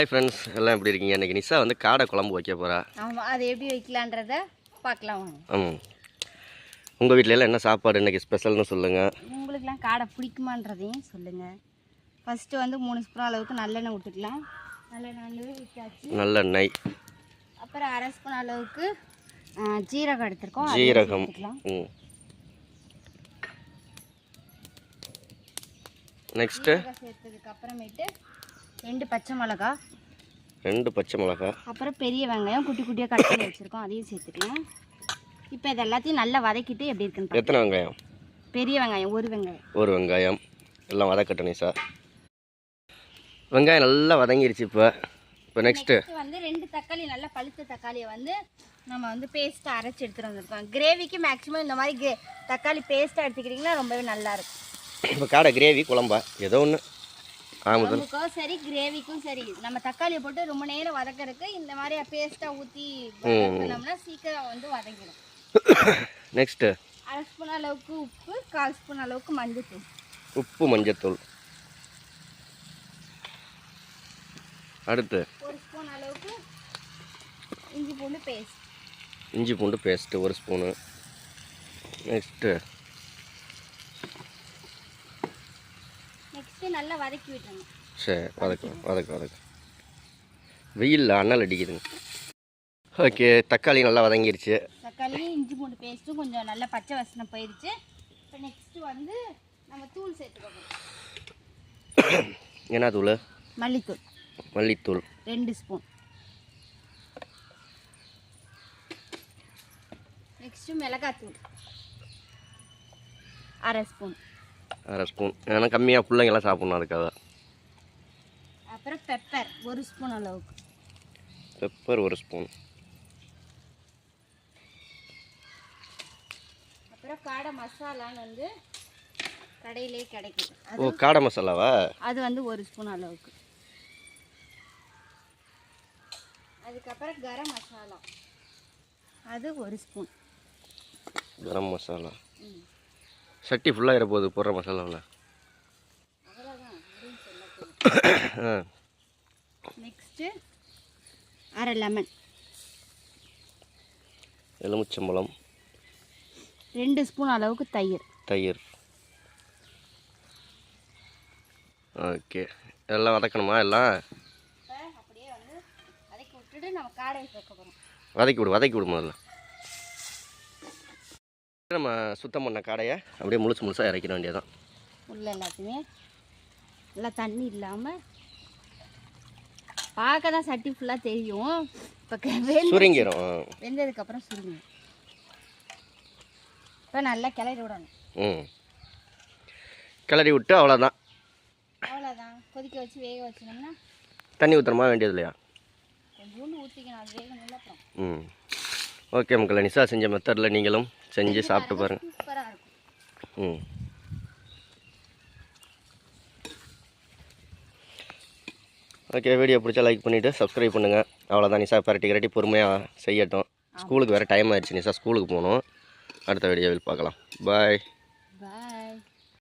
Hi friends எல்லாம் எப்படி இருக்கீங்க? இன்றைக்கி நிஷா வந்து காடை குழம்பு வைக்க போகிறா ஆமாம் அது எப்படி வைக்கலான்றத பார்க்கலாம் வாங்க. ம். உங்கள் வீட்டில எல்லாம் என்ன சாப்பாடு இன்றைக்கி ஸ்பெஷல்னு சொல்லுங்கள் உங்களுக்குலாம் காடை பிடிக்குமான்றதையும் சொல்லுங்கள் ஃபஸ்ட்டு வந்து மூணு ஸ்பூன் அளவுக்கு நல்லெண்ணெய் விட்டுக்கலாம் நல்லெண்ணெய் விட்டாச்சு. நல்லெண்ணெய். அப்புறம் அரை ஸ்பூன் அளவுக்கு ஜீரகம் எடுத்திருக்கோம். ஜீரகம். நெக்ஸ்ட்டு சேர்த்ததுக்கு அப்புறமேட்டு ரெண்டு பச்சை மிளகா. ரெண்டு பச்சை மிளகா. அப்புறம் பெரிய வெங்காயம் குட்டி குட்டியாக கட் பண்ணி வச்சுருக்கோம். அதையும் சேர்த்துக்கலாம். இப்போ இது எல்லாத்தையும் நல்லா வதக்கிட்டு எப்படி இருக்குன்னு. எத்தனை வெங்காயம்? பெரிய வெங்காயம் ஒரு வெங்காயம். ஒரு வெங்காயம். எல்லாம் வதக்கட்டும் நிஷா வெங்காயம் நல்லா வதங்கிருச்சு இப்போ. இப்போ நெக்ஸ்ட்டு நெக்ஸ்ட் வந்து ரெண்டு தக்காளி நல்லா பழுத்த தக்காளியை வந்து நம்ம வந்து பேஸ்ட்டாக அரைச்சி எடுத்துகிட்டு வந்திருக்கோம். கிரேவிக்கு மேக்ஸிமம் இந்த மாதிரி கே தக்காளி பேஸ்ட்டாக எடுத்துக்கிட்டிங்கன்னா ரொம்பவே நல்லா இருக்கும். இப்போ காடை கிரேவி குழம்பா? ஏதோ ஒன்று குழம்புக்கும் சரி கிரேவிக்கும் சரி. நம்ம தக்காளியை போட்டு ரொம்ப நேரம் வதக்கறதுக்கு இந்த மாதிரி பேஸ்ட்டாக ஊற்றி வதக்கினோம்னா சீக்கிரம் வந்து வதங்கிடும். நெக்ஸ்ட்டு அரை ஸ்பூன் அளவுக்கு உப்பு கால் ஸ்பூன் அளவுக்கு மஞ்சள் உப்பு மஞ்சத்தூள். அடுத்து. ஒரு ஸ்பூன் அளவுக்கு இஞ்சி பூண்டு பேஸ்ட் இஞ்சி பூண்டு பேஸ்ட்டு ஒரு ஸ்பூனு. நெக்ஸ்ட்டு நெக்ஸ்ட்டு நல்லா வதக்கி விட்டுறணும் சரி வதக்கு வதக்கு வதக்கு. வெயிலில் அனல் அடிக்குதுங்க. ஓகே தக்காளி நல்லா வதங்கிருச்சு. தக்காளி இஞ்சி பூண்டு பேஸ்ட்டும் கொஞ்சம் நல்லா பச்சை வாசனை போயிடுச்சு இப்போ நெக்ஸ்ட்டு வந்து நம்ம தூள் சேர்த்துக்க போகிறோம் என்ன தூள்? மல்லித்தூள். மல்லித்தூள். ரெண்டு ஸ்பூன். நெக்ஸ்ட்டு மிளகாத்தூள். அரை ஸ்பூன். அரை ஸ்பூன் ஏன்னா கம்மியாக பிள்ளைங்கெல்லாம் சாப்பிட்ணும் அதுக்காக. அப்புறம் பெப்பர் ஒரு ஸ்பூன் அளவுக்கு. பெப்பர் ஒரு ஸ்பூன் அப்புறம் காடை மசாலான்னு வந்து கடையிலே கிடைக்குது. ஓ காடை மசாலாவா? அது வந்து ஒரு ஸ்பூன் அளவுக்கு. அதுக்கப்புறம் கரம் மசாலா. அது ஒரு ஸ்பூன் கரம் மசாலா. ம். சட்டி ஃபுல்லாக போகுது போடுற மசாலாவில். ஆ. நெக்ஸ்ட்டு அரை லெமன் எலுமிச்சம்பழம். ரெண்டு ஸ்பூன் அளவுக்கு தயிர். தயிர். ஓகே. எல்லாம் வதக்கணுமா எல்லாம்? வதக்கி விடு வதக்கி விடு முதல்ல. நம்ம சுத்தம் பண்ண காடையை அப்படியே முழுசு முழுசாக இறக்கிட வேண்டியதான் உள்ள எல்லாத்தையுமே நல்லா தண்ணி இல்லாமல் பார்க்க தான் சட்டி ஃபுல்லாக தெரியும். இப்போ ஆ. வெந்ததுக்கப்புறம் சுருங்க இப்போ நல்லா கிளறி விடணும். ம். கிளறி விட்டு அவ்வளோதான் அவ்வளோதான் கொதிக்க வச்சு வேக வச்சினோம்னா தண்ணி ஊற்றுறமா வேண்டியது இல்லையா? கொஞ்சோண்டு ஊற்றிக்கணும் அது வேக நல்லா அப்புறம். ம். ஓகே மக்கள் நிஷா செஞ்ச மெத்தடில் நீங்களும் செஞ்சு சாப்பிட்டு பாருங்கள் ம். ஓகே வீடியோ பிடிச்சா லைக் பண்ணிவிட்டு சப்ஸ்கிரைப் பண்ணுங்கள் அவ்வளோதான் நிஷா பரட்டி கரட்டி பொறுமையாக செய்யட்டும். ஸ்கூலுக்கு வேறு டைம் ஆயிடுச்சு நிஷா ஸ்கூலுக்கு போகணும். அடுத்த வீடியோவில் பார்க்கலாம். பாய் பாய்